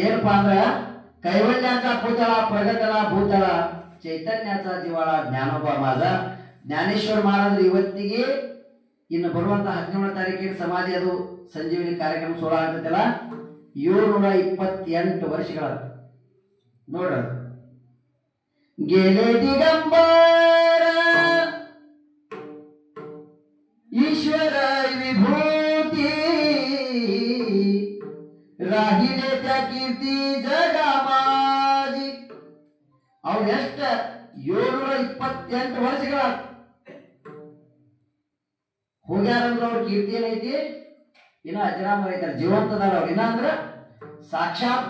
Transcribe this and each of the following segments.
ಏನಪ್ಪಾ ಅಂದ್ರ ಕೈವಲ್ಯಾचा ಭೂತಳ ಪ್ರಗತಳ ಭೂತಳ ಚೈತನ್ಯಾचा ಜೀವಾಳ ಜ್ಞಾನೋಪ ಮಾದ ಜ್ಞಾನೇಶ್ವರ ಮಹಾರಾಜರು ಇವತ್ತಿಗೆ ಇನ್ನು ಬರುವಂತ ಹದಿನೇಳನೇ ತಾರೀಕಿನ ಸಮಾಧಿ ಅದು ಸಂಜೀವಿನಿ ಕಾರ್ಯಕ್ರಮ ಸೋಳ ಆಗ್ತೈತಲ್ಲ ಏಳ್ನೂರ ಇಪ್ಪತ್ತೆಂಟು ವರ್ಷಗಳ ನೋಡ ಗೆಲೆ दिगंबर ईश्वर विभूती राहिले त्या कीर्ती जगा माझी ಅವ್ರು ಎಷ್ಟ ಏಳ್ನೂರ ಇಪ್ಪತ್ತೆಂಟು ವರ್ಷಗಳ ಹೋಗ್ಯಾರಂದ್ರ ಅವ್ರ ಕೀರ್ತಿ ಏನೈತಿ ಇನ್ನ ಅಜರಾಮರ ಐತಾರ ಜೀವಂತದಾರ ಅವ್ರು ಇನ್ನ ಅಂದ್ರ ಸಾಕ್ಷಾತ್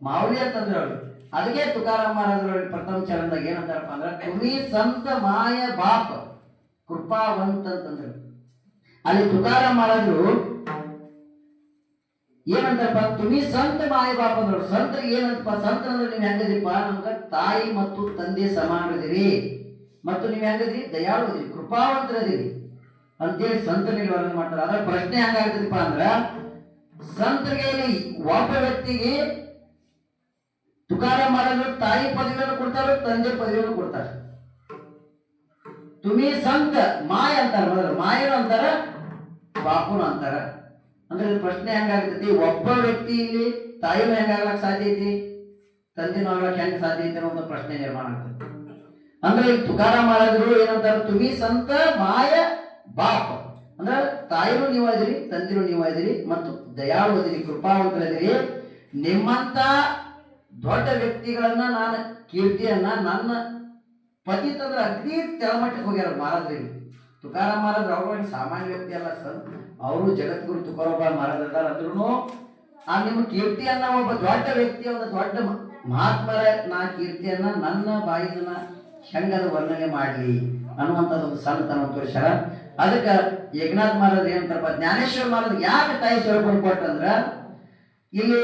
ಮಾವಲಿ ಅಂತಂದ್ರ ಅವ್ರು ಅದಕ್ಕೆ ತುಕಾರಾಮ್ ಮಹಾರಾಜರು ಪ್ರಥಮ ಚರಣದಾಗ ಏನಂತಾರಪ್ಪ ಅಂದ್ರ ತುಮಿ ಸಂತ ಮಾಯ ಬಾಪ ಕೃಪಾವಂತ ಅಂತಂದ್ರು ಅಲ್ಲಿ ತುಕಾರಾಮ್ ಮಹಾರಾಜರು ಏನಂತಾರಪ್ಪ ತುಮಿ ಸಂತ ಮಾಯ ಬಾಪ ಅಂದ್ರು ಸಂತರಿಗೆ ಏನಂತಪ್ಪ? ಸಂತ ಅಂದ್ರೆ ನೀವು ಹೆಂಗದಿಪ್ಪ ನಮ್ಗ ತಾಯಿ ಮತ್ತು ತಂದೆ ಸಮಾನದಿರಿ ಮತ್ತು ನೀವ್ ಹೆಂಗದಿರಿ? ದಯಾಳುದಿರಿ ಕೃಪಾವಂತರದಿರಿ ಅಂತೇಳಿ ಸಂತ ನಿರ್ವಹಣೆ ಮಾಡ್ತಾರೆ. ಆದ್ರೆ ಪ್ರಶ್ನೆ ಹೆಂಗಾಗ್ತದಪ್ಪ ಅಂದ್ರ ಸಂತರಿಗೆ ಒಬ್ಬ ವ್ಯಕ್ತಿಗೆ ತುಕಾರ ಮಾಡಲು ತಾಯಿ ಪದವಿಯನ್ನು ಕೊಡ್ತಾರೆ, ತಂದೆ ಪದವಿಯನ್ನು ಕೊಡ್ತಾರೆ. ತುಮಿ ಸಂತ ಮಾಯ ಅಂತಾರ. ಮಾಯನು ಅಂತಾರ, ಬಾಪುನು ಅಂತಾರ. ಅಂದ್ರೆ ಪ್ರಶ್ನೆ ಹೆಂಗಾಗ್ತೈತಿ? ಒಬ್ಬ ವ್ಯಕ್ತಿ ಇಲ್ಲಿ ತಾಯಿನೂ ಹೆಂಗಾಗ್ಲಕ್ ಸಾಧ್ಯ ಐತಿ? ತಂದೆನೂ ಆಗ್ಲಕ್ ಹೆಂಗ್ ಸಾಧ್ಯ ಐತಿ ಅನ್ನೋ ಒಂದು ಪ್ರಶ್ನೆ ನಿರ್ಮಾಣ ಆಗ್ತದೆ ಅಂದ್ರೆ ಇಲ್ಲಿ ತುಕಾರ ಮಾಡಿದ್ರು ಏನಂತಾರೆ? ತುಮಿ ಸಂತ ಮಾಯ ಬಾಪ. ಅಂದ್ರೆ ತಾಯಿನೂ ನೀವು ತಂದಿರು ನೀವು ಅದಿರಿ ಮತ್ತು ದಯಾಳು ಅದಿರಿ ಕೃಪಾವಂತರದಿರಿ ನಿಮ್ಮಂತ ದೊಡ್ಡ ವ್ಯಕ್ತಿಗಳನ್ನ ನಾನು ಕೀರ್ತಿಯನ್ನ ನನ್ನ ಪತಿ ತಂದ್ರೆ ಅಗ್ದಿ ತೆಳಮಟ್ಟಕ್ಕೆ ಹೋಗ್ಯಾರ ಮಾರದ್ರಿ ತುಕಾರ ಮಾರದ್ರ ಅವ್ರ ಸಾಮಾನ್ಯ ವ್ಯಕ್ತಿ ಅಲ್ಲ ಸರ್. ಅವರು ಜಗದ್ಗುರು ತುಕಾರಾಮ ಮಹಾರಾಜ ಅದಾರ ಆ ನಿಮ್ಮ ಕೀರ್ತಿಯನ್ನ ಒಬ್ಬ ದೊಡ್ಡ ವ್ಯಕ್ತಿ, ಒಂದು ದೊಡ್ಡ ಮಹಾತ್ಮರ ನಾ ಕೀರ್ತಿಯನ್ನ ನನ್ನ ಬಾಯಿನ ಹೆಂಗದ ವರ್ಣನೆ ಮಾಡಲಿ ಅನ್ನುವಂಥದ್ದು ಒಂದು ಸಣ್ಣತನ ತೋರಿಸ್ಯಾರ ಅದಕ್ಕೆ ಯಜ್ಞಾಥ್ ಮಹಾರಾಜ್ ಏನಂತಾರಪ್ಪ, ಜ್ಞಾನೇಶ್ವರ ಮಹಾರಾಜ್ ಯಾಕೆ ತಾಯಿ ಸ್ವರೂಪ ಕೊಟ್ಟಂದ್ರ, ಇಲ್ಲಿ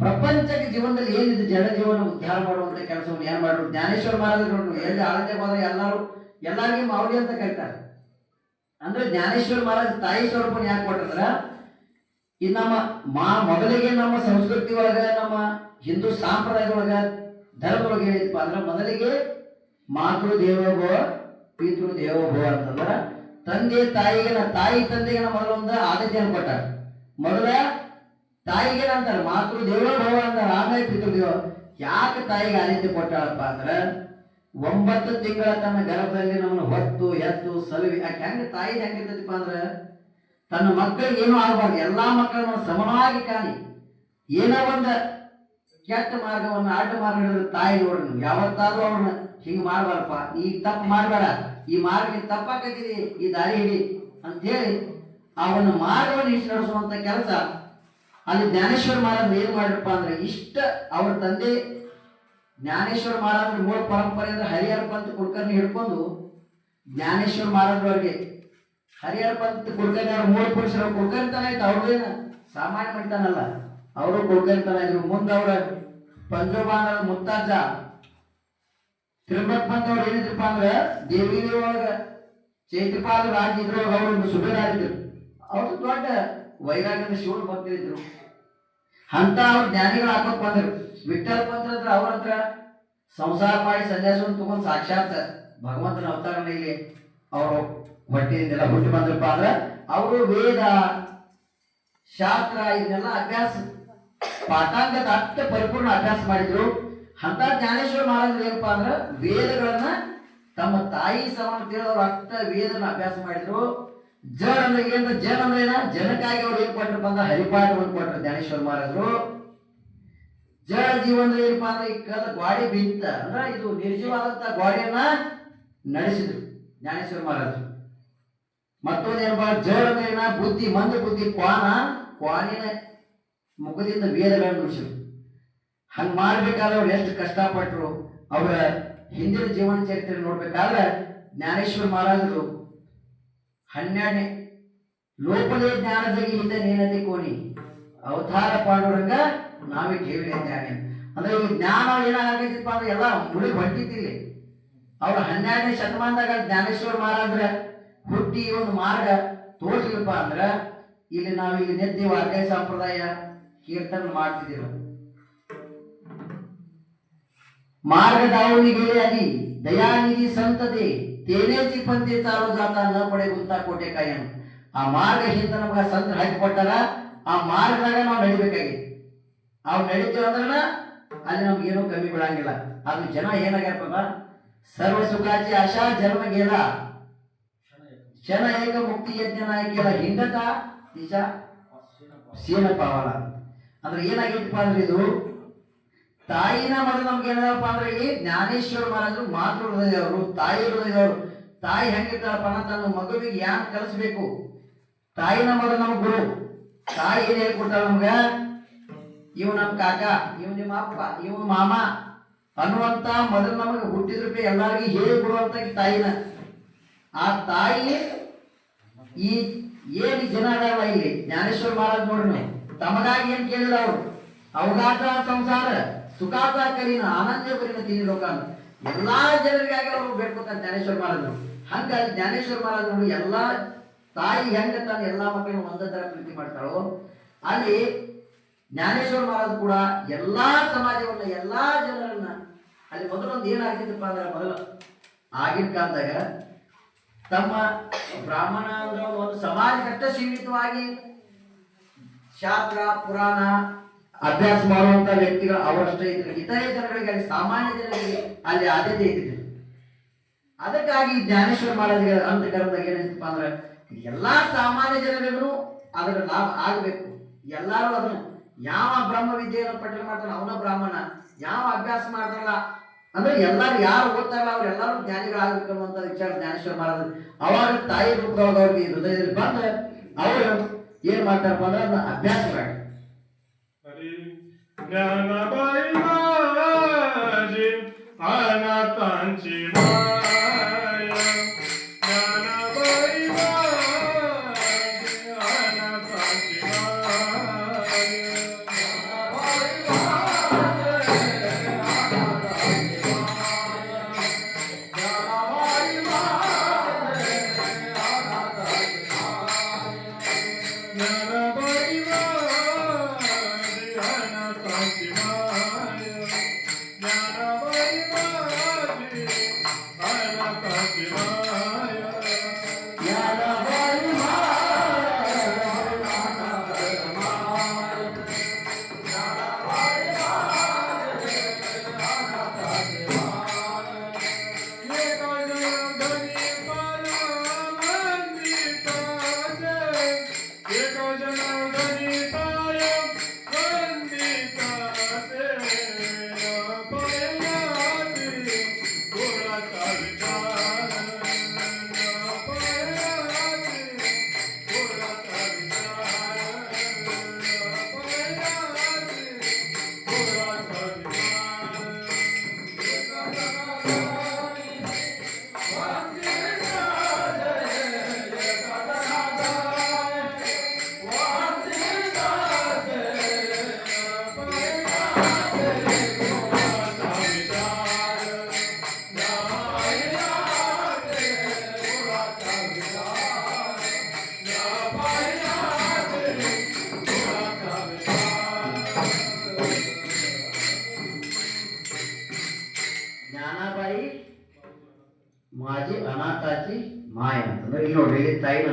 ಪ್ರಪಂಚಕ್ಕೆ ಜೀವನದಲ್ಲಿ ಏನಿದೆ ಜಡ ಜೀವನ ಉದ್ಧಾರ ಮಾಡುವಂಥ ಕೆಲಸವನ್ನು ಏನ್ ಮಾಡಿದ್ರು ಜ್ಞಾನೇಶ್ವರ ಮಹಾರಾಜರು ಎಲ್ಲಿ ಆರೋಗ್ಯ ಹೋದ್ರೆ ಎಲ್ಲರೂ, ಎಲ್ಲರಿಗೂ ಮಾವಡಿ ಅಂತ ಕರೀತಾರೆ. ಅಂದ್ರೆ ಜ್ಞಾನೇಶ್ವರ ಮಹಾರಾಜ್ ತಾಯಿ ಸ್ವರೂಪನ ಯಾಕೆ ಕೊಟ್ಟಂದ್ರ ಈ ನಮ್ಮ ಮಾ ಮೊದಲಿಗೆ ನಮ್ಮ ಸಂಸ್ಕೃತಿ ಒಳಗ, ನಮ್ಮ ಹಿಂದೂ ಸಾಂಪ್ರದಾಯ ಒಳಗ ಧರ್ಮ ಒಳಗೆ ಹೇಳಿದಪ್ಪ ಅಂದ್ರೆ ಮೊದಲಿಗೆ ಮಾತೃ ದೇವೋಭವ ಪಿತೃ ದೇವೋಭವ ಅಂತಂದ್ರ ತಂದೆ ತಾಯಿಗೆ ತಾಯಿ ತಂದೆಗೆ ಮೊದಲೊಂದು ಆದ್ಯತೆಯನ್ನು ಕೊಟ್ಟಾರ. ಮೊದಲ ತಾಯಿಗೆ ಅಂತಾರೆ ಮಾತೃ ದೇವೋಭವ ಅಂತಾರೆ ಆಮೇಲೆ ಪಿತೃದೇವ ಯಾಕೆ ತಾಯಿಗೆ ಆದಿತ್ಯ ಕೊಟ್ಟಾಳಪ್ಪ ಅಂದ್ರ ಒಂಬತ್ತು ತಿಂಗಳ ತನ್ನ ಗರ್ಭದಲ್ಲಿ ನಮ್ಮನ್ನು ಹೊತ್ತು ಎತ್ತು ಸಲುವಿ. ಯಾಕೆ ಹೆಂಗ ತಾಯಿ ಹೆಂಗಿರ್ತೈತಿಪ್ಪ ಅಂದ್ರೆ, ತನ್ನ ಮಕ್ಕಳಿಗೆ ಏನೂ ಆಗಬಾರ್ದು. ಎಲ್ಲಾ ಮಕ್ಕಳನ್ನು ಸಮನಾಗಿ ಕಾಣಿ. ಏನೋ ಒಂದು ಕೆಟ್ಟ ಮಾರ್ಗವನ್ನು ಆಟ ಮಾರ್ಗ ತಾಯಿ ನೋಡ್ರಿ ನೀವು. ಯಾವತ್ತಾದ್ರೂ ಅವ್ರನ್ನ ಹಿಂಗ್ ಮಾಡ್ಬಾರಪ್ಪ ಈ ತಪ್ಪು ಮಾಡಬೇಡ. ಈ ಮಾರ್ಗ ತಪ್ಪಾಕತ್ತಿದಿ ಈ ದಾರಿ ಹಿಡಿ ಅಂತ ಹೇಳಿ ಅವನ ಮಾರ್ಗವನ್ನು ಇಷ್ಟು ನಡೆಸುವಂತ ಕೆಲಸ ಅಲ್ಲಿ ಜ್ಞಾನೇಶ್ವರ ಮಹಾರಾಜ್ ಏನ್ ಮಾಡಿರಪ್ಪ ಅಂದ್ರೆ ಇಷ್ಟ ಅವ್ರ ತಂದೆ ಜ್ಞಾನೇಶ್ವರ ಮಹಾರಾಜರ ಮೂಲ ಪರಂಪರೆ ಅಂದ್ರೆ ಹರಿಹರ ಪಂಥ ಕುಲಕರ್ಣಿ ಹಿಡ್ಕೊಂಡು ಜ್ಞಾನೇಶ್ವರ ಮಹಾರಾಜರವರೆಗೆ ಹರಿಹರ ಪಂಥ ಕುಲಕರ್ಣಿ ಮೂಲ ಪುರುಷರ ಕುಲಕರ್ಣಿತನ ಆಯ್ತು ಅವ್ರದೇನ ಸಾಮಾನ್ಯ ಮಟ್ಟನಲ್ಲ ಅವರು ಕುಲಕರ್ಣಿತನ ಇದ್ರು ಮುಂದೆ ಅವರ ಪಂಚೋಬಾನರ ಮುತ್ತಾಜ. ತಿರುಮಲ ಪಂತ ಅವ್ರು ಏನಿದ್ರಪ್ಪ ಅಂದ್ರೆ ದೇವಿ ಒಳಗ. ಚೈತ್ರಪಾದ ರಾಜ ಇದ್ರೊಳಗೆ ಅವರು ಸುಬೇರಾಗಿದ್ರು ಅವ್ರು ದೊಡ್ಡ ವೈರಾಗ್ಯದ ಶಿವನ ಭಕ್ತರಿದ್ರು. ಅಂತ ಅವ್ರ ಜ್ಞಾನಿಗಳು ಹಾಕೋಕ್ ಬಂದ್ರು. ವಿಠಲ್ ಹತ್ರ ಅವ್ರ ಹತ್ರ ಸಂಸಾರ ಮಾಡಿ ಸನ್ಯಾಸವನ್ನು ತಗೊಂಡು ಸಾಕ್ಷಾತ್ ಭಗವಂತನ ಅವತಾರನ ಇಲ್ಲಿ ಅವರು ಹೊಟ್ಟೆಯಿಂದೆಲ್ಲ ಹುಟ್ಟಿ ಬಂದ್ರಪ್ಪ ಅಂದ್ರೆ ಅವರು ವೇದ, ಶಾಸ್ತ್ರ ಇದನ್ನೆಲ್ಲ ಅಭ್ಯಾಸ, ಪಾಠಾಂಗದ ಅಷ್ಟ ಪರಿಪೂರ್ಣ ಅಭ್ಯಾಸ ಮಾಡಿದ್ರು. ಅಂತ ಜ್ಞಾನೇಶ್ವರ ಮಹಾರಾಜರು ಏನಪ್ಪ ಅಂದ್ರೆ ವೇದಗಳನ್ನ ತಮ್ಮ ತಾಯಿ ಸಮಾನ ಕೇಳೋರು ಅಷ್ಟ ವೇದನ ಅಭ್ಯಾಸ ಮಾಡಿದ್ರು. ಜಡ ಅಂದ್ರೆ ಏನ ಜನ ಅಂದ್ರೆ ಏನ ಜನಕ್ಕಾಗಿ ಅವ್ರು ಏನ್ ಕೊಟ್ರಪ್ಪ ಅಂದ್ರೆ ಹರಿಪಾಠವನ್ನು ಕೊಟ್ರು ಜ್ಞಾನೇಶ್ವರ ಮಹಾರಾಜರು. ಜ ಜೀವ ಅಂದ್ರೆ ಏನಪ್ಪಾ ಅಂದ್ರೆ ಈ ಕದ ಗ್ವಾಡಿ ಬಿತ್ತ ಅಂದ್ರೆ ಇದು ನಿರ್ಜೀವಾದಂತ ಗ್ವಾಡಿಯನ್ನ ನಡೆಸಿದ್ರು ಜ್ಞಾನೇಶ್ವರ ಮಹಾರಾಜರು. ಮತ್ತೊಂದು ಏನಪ್ಪ ಜಡ ಅಂದ್ರೆ ಏನ ಬುದ್ಧಿ, ಮಂದ ಬುದ್ಧಿ, ಕ್ವಾನ, ಕ್ವಾನಿನ ಮುಖದಿಂದ ವೇದಗಳನ್ನು ನುಡಿಸಿದ್ರು. ಹಂಗ್ ಮಾಡ್ಬೇಕಾದ್ರೆ ಅವ್ರು ಎಷ್ಟು ಕಷ್ಟಪಟ್ಟರು ಅವರ ಹಿಂದಿನ ಜೀವನ ಚರಿತ್ರೆ ನೋಡ್ಬೇಕಾದ್ರೆ ಜ್ಞಾನೇಶ್ವರ ಮಹಾರಾಜರು ಹನ್ನೆರಡನೇ, ಲೋಪದೇ ಜ್ಞಾನದಗಿಯಿಂದ ನೇನದಿ ಕೋಣಿ, ಅವತಾರ ಪಾಡುವಂಗ ನಾವೇ ಕೇಳಿ ಜ್ಞಾನಿ ಅಂದ್ರೆ ಈ ಜ್ಞಾನ ಏನಾಗೈತಿಪ್ಪ ಅಂದ್ರೆ ಎಲ್ಲ ಮುಳುಗಿ ಹೊಂಟಿದ್ದಿಲ್ಲಿ ಅವ್ರು ಹನ್ನೆರಡನೇ ಶತಮಾನದಾಗ ಜ್ಞಾನೇಶ್ವರ ಮಹಾರಾಜ್ರ ಹುಟ್ಟಿ ಒಂದು ಮಾರ್ಗ ತೋರಿಸಿಲ್ಪ ಅಂದ್ರೆ ಇಲ್ಲಿ ನಾವು ಇಲ್ಲಿ ನೆತ್ತಿ ವಾದ್ಯ ಸಂಪ್ರದಾಯ ಕೀರ್ತನ ಮಾಡ್ತಿದ್ದೀವಿ. ಮಾರ್ಗದಾವಣಿಗೆಯಲ್ಲಿ ದಯಾನಿಧಿ ಸಂತತಿ तेनेची पंथी चालू जाताना बडे गुंता कोटे कायम ಆ ಮಾರ್ಗ ಹಿಂದೆ ನಮ್ಗೆ ಸಂತರ ಹಾಕಿಕೊಟ್ಟಾರ ಆ ಮಾರ್ಗದಾಗ ನಾವು ನಡಿಬೇಕಾಗಿ. ನಾವು ನಡೀತೀವಿ ಅಂದ್ರ ಅಲ್ಲಿ ನಮ್ಗೇನು ಕಮ್ಮಿ ಬಿಡಂಗಿಲ್ಲ ಅದು ಜನ ಏನಾಗ್ಯಾರಪ್ಪ ಸರ್ವ ಸುಖಾಚಿ ಆಶಾ ಜನ್ಮಗೇಲ ಜನ ಏಕ ಮುಕ್ತಿ ಯಜ್ಞನ ಆಗಿಲ್ಲ ಹಿಂಡಕ ನಿಜ? ಸೀನ ಅವಲ್ಲ ಅಂದ್ರೆ ಏನಾಗಿತ್ತಪ್ಪ ಅಂದ್ರೆ ಇದು ತಾಯಿನ ಮೊದಲು ನಮ್ಗೆ ಏನಪ್ಪ ಅಂದ್ರೆ ಇಲ್ಲಿ ಜ್ಞಾನೇಶ್ವರ ಮಹಾರಾಜರು ಮಾತೃ ಹೃದಯವರು ತಾಯಿ ಹೃದಯವರು ತಾಯಿ ಹೆಂಗಿರ್ತಾರಪ್ಪ ತನ್ನ ಮಗುವಿಗೆ ಯಾಕೆ ಕಲಿಸ್ಬೇಕು? ತಾಯಿನ ಮೊದಲು ನಮ್ ಗುರು. ತಾಯಿ ಏನ್ ಹೇಳ್ಕೊಡ್ತಾಳ ನಮ್ಗ? ಇವ್ ನಮ್ ಕಾಕ, ಇವ್ ನಿಮ್ಮ ಅಪ್ಪ, ಇವ್ ಮಾಮ. ಅನ್ನುವಂತ ಮೊದಲು ನಮಗೆ ಹುಟ್ಟಿದ್ರೆ ಎಲ್ಲರಿಗೂ ಹೇಳಿ ಕೊಡುವಂತ ಈ ತಾಯಿನ. ಆ ತಾಯಿ ಈ ಏನು ಈ ಜನ ಅದಾವ ಇಲ್ಲಿ, ಜ್ಞಾನೇಶ್ವರ ಮಹಾರಾಜ್ ನೋಡ್ರಿ ತಮಗಾಗಿ ಏನ್ ಕೇಳಿಲ್ಲ ಅವರು. ಅವಘಾತ ಸಂಸಾರ? ಸುಖಾತ ಕಲಿನ ಆನಂದ ಕಲಿನ ತಿಳಿ ಲೋಕ ಅಂತ. ಎಲ್ಲಾ ಜನರಿಗಾಗಿ ಅವರು ಬೇಡ್ಕೊತಾರೆ ಜ್ಞಾನೇಶ್ವರ ಮಹಾರಾಜರು ಹಂಗ ಅಲ್ಲಿ ಜ್ಞಾನೇಶ್ವರ ಮಹಾರಾಜರು ಎಲ್ಲಾ ತಾಯಿ ಹೆಂಗ ತಾನು ಎಲ್ಲಾ ಮಕ್ಕಳನ್ನು ಒಂದೇ ತರ ಪ್ರೀತಿ ಮಾಡ್ತಾಳೋ, ಅಲ್ಲಿ ಜ್ಞಾನೇಶ್ವರ ಮಹಾರಾಜ್ ಕೂಡ ಎಲ್ಲಾ ಸಮಾಜವನ್ನ, ಎಲ್ಲಾ ಜನರನ್ನ ಅಲ್ಲಿ ಮೊದಲೊಂದು ಏನಾಗಿತ್ತಪ್ಪ ಅಂದ್ರೆ ಮೊದಲು ಆಗಿನ ಕಾಲದಾಗ ತಮ್ಮ ಬ್ರಾಹ್ಮಣ ಅಂದ್ರೆ ಒಂದು ಸಮಾಜಕ್ಕಷ್ಟ ಸೀಮಿತವಾಗಿ ಶಾಸ್ತ್ರ, ಪುರಾಣ ಅಭ್ಯಾಸ ಮಾಡುವಂತ ವ್ಯಕ್ತಿಗಳು ಅವರಷ್ಟೇ ಇದ್ರು ಇತರೆ ಜನಗಳಿಗೆ ಅಲ್ಲಿ ಸಾಮಾನ್ಯ ಜನರಿಗೆ ಅಲ್ಲಿ ಆದ್ಯತೆ ಇದ್ದಿದ್ರು ಅದಕ್ಕಾಗಿ ಜ್ಞಾನೇಶ್ವರ ಮಹಾರಾಜರ ಅಂತ ಕರೆದಾಗ ಏನಿತ್ತಪ್ಪ ಅಂದ್ರೆ, ಎಲ್ಲಾ ಸಾಮಾನ್ಯ ಜನರಿಗೂ ಅದರ ಲಾಭ ಆಗಬೇಕು. ಎಲ್ಲರೂ ಅದನ್ನು ಯಾವ ಬ್ರಹ್ಮ ವಿದ್ಯೆಯನ್ನು ಪಠನೆ ಮಾಡ್ತಾನೆ ಅವನ ಬ್ರಾಹ್ಮಣ, ಯಾವ ಅಭ್ಯಾಸ ಮಾಡ್ತಾರಲ್ಲ ಅಂದ್ರೆ ಎಲ್ಲಾರು ಯಾರು ಓದ್ತಾರಲ್ಲ ಅವ್ರು ಎಲ್ಲರೂ ಜ್ಞಾನಿಗಳಾಗಬೇಕು ಅನ್ನುವಂತ ವಿಚಾರ ಜ್ಞಾನೇಶ್ವರ ಮಹಾರಾಜ್ ಅವಾಗ ತಾಯಿ ರೂಪದೊಳಗೆ ಅವ್ರಿಗೆ ಹೃದಯದಲ್ಲಿ ಬಂದು ಅವರು ಏನ್ ಮಾಡ್ತಾರಪ್ಪ ಅಂದ್ರೆ ಅದನ್ನ ಅಭ್ಯಾಸ ಮಾಡಿ Ja,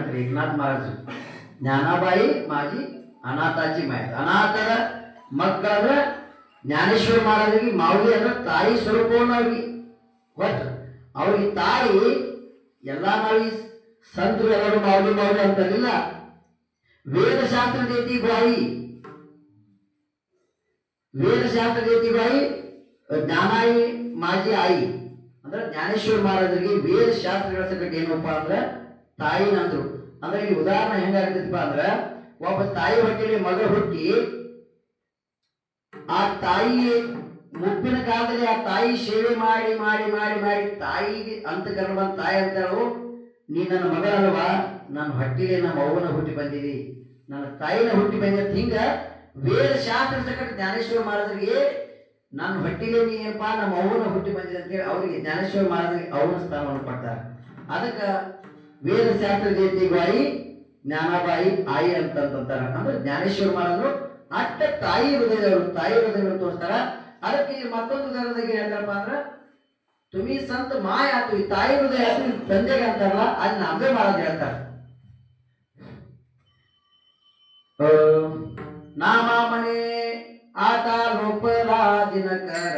ನಂತರ ಏಕನಾಥ್ ಮಹಾರಾಜ್. ಜ್ಞಾನಾಬಾಯಿ, ಮಾಜಿ ಅನಾಥಾಜಿ ಮಾಯ ಅನಾಥರ ಮಕ್ಕಳಾದ್ರ ಜ್ಞಾನೇಶ್ವರ ಮಹಾರಾಜರಿಗೆ ಮಾವಳಿ ಅಂದ್ರೆ ತಾಯಿ ಸ್ವರೂಪವನ್ನು ಅವ್ರಿಗೆ. ಕೊಟ್ಟು ಅವ್ರಿಗೆ ತಾಯಿ ಎಲ್ಲ ನಾವು ಸಂತರು ಎಲ್ಲರೂ ಮಾವಳಿ ಮಾವಳಿ ಅಂತಲಿಲ್ಲ ವೇದಶಾಸ್ತ್ರ ದೇತಿ ಬಾಯಿ. ವೇದಶಾಸ್ತ್ರ ದೇತಿ ಬಾಯಿ, ಜ್ಞಾನಾಯಿ, ಮಾಜಿ ಆಯಿ. ಅಂದ್ರೆ ಜ್ಞಾನೇಶ್ವರ ಮಹಾರಾಜರಿಗೆ ವೇದ ಶಾಸ್ತ್ರಗಳ ಸಂಕಟ ಏನಪ್ಪಾ ಅಂದ್ರೆ ತಾಯಿ ನಂದು ಅಂದ್ರೆ ಇಲ್ಲಿ ಉದಾಹರಣೆ ಹೆಂಗಾಗ್ತೈತಿಪ್ಪ ಅಂದ್ರ, ಒಬ್ಬ ತಾಯಿ ಹೊಟ್ಟೆಯಲ್ಲಿ ಮಗ ಹುಟ್ಟಿ, ಆ ತಾಯಿ ಮುಪ್ಪಿನ ಕಾಲದಲ್ಲಿ ಆ ತಾಯಿ ಸೇವೆ ಮಾಡಿ ಮಾಡಿ ಮಾಡಿ ಮಾಡಿ ತಾಯಿಗೆ ಅಂತ ಬಂದ ತಾಯಿ ಅಂತಾಳು ನೀ ನನ್ನ ಮಗಳಲ್ವಾ? ನನ್ನ ಹೊಟ್ಟಿಲೆ ನಮ್ಮ ಅವ್ವನ ಹುಟ್ಟಿ ಬಂದಿದಿ. ನನ್ನ ತಾಯಿನ ಹುಟ್ಟಿ ಬಂದ ಹಿಂಗ ವೇದ ಶಾಸ್ತ್ರ ಸಂಕಟ ಜ್ಞಾನೇಶ್ವರ ಮಹಾರಾಜರಿಗೆ, ನನ್ನ ಹೊಟ್ಟಿಲೆ ನೀನಪ್ಪ ನಮ್ಮ ಅವ್ವನ ಹುಟ್ಟಿ ಬಂದಿದೆ ಅಂತೇಳಿ ಅವರಿಗೆ ಜ್ಞಾನೇಶ್ವರ ಮಹಾರಾಜರಿಗೆ ಅವನ ಸ್ಥಾನವನ್ನು ಕೊಡ್ತಾರೆ. ಅದಕ್ಕ ವೇದ ಶಾಸ್ತ್ರ ಜಯಂತಿ ಬಾಯಿ ಜ್ಞಾನಬಾಯಿ ಆಯಿ ಅಂತಂತಾರ. ಅಂದ್ರೆ ಜ್ಞಾನೇಶ್ವರ ಮಾಡಿದ್ರು ಅಟ್ಟ ತಾಯಿ ಹೃದಯದವರು, ತಾಯಿ ಹೃದಯ ತೋರಿಸ್ತಾರ. ಅದಕ್ಕೆ ಮತ್ತೊಂದು ಉದಾಹರಣೆಗೆ ಹೇಳ್ತಾರಪ್ಪ ಅಂದ್ರ, ತುಮಿ ಸಂತ ಮಾಯ ಆತು ಈ ತಾಯಿ ಹೃದಯ ಆತು ತಂದೆಗೆ ಅಂತಾರಲ್ಲ ಅದ್ ನಮ್ದೇ ಮಾಡೋದು ಹೇಳ್ತಾರ. ನಾಮ ಮನೆ, ಆತ ಲೋಪಲ ದಿನಕರ.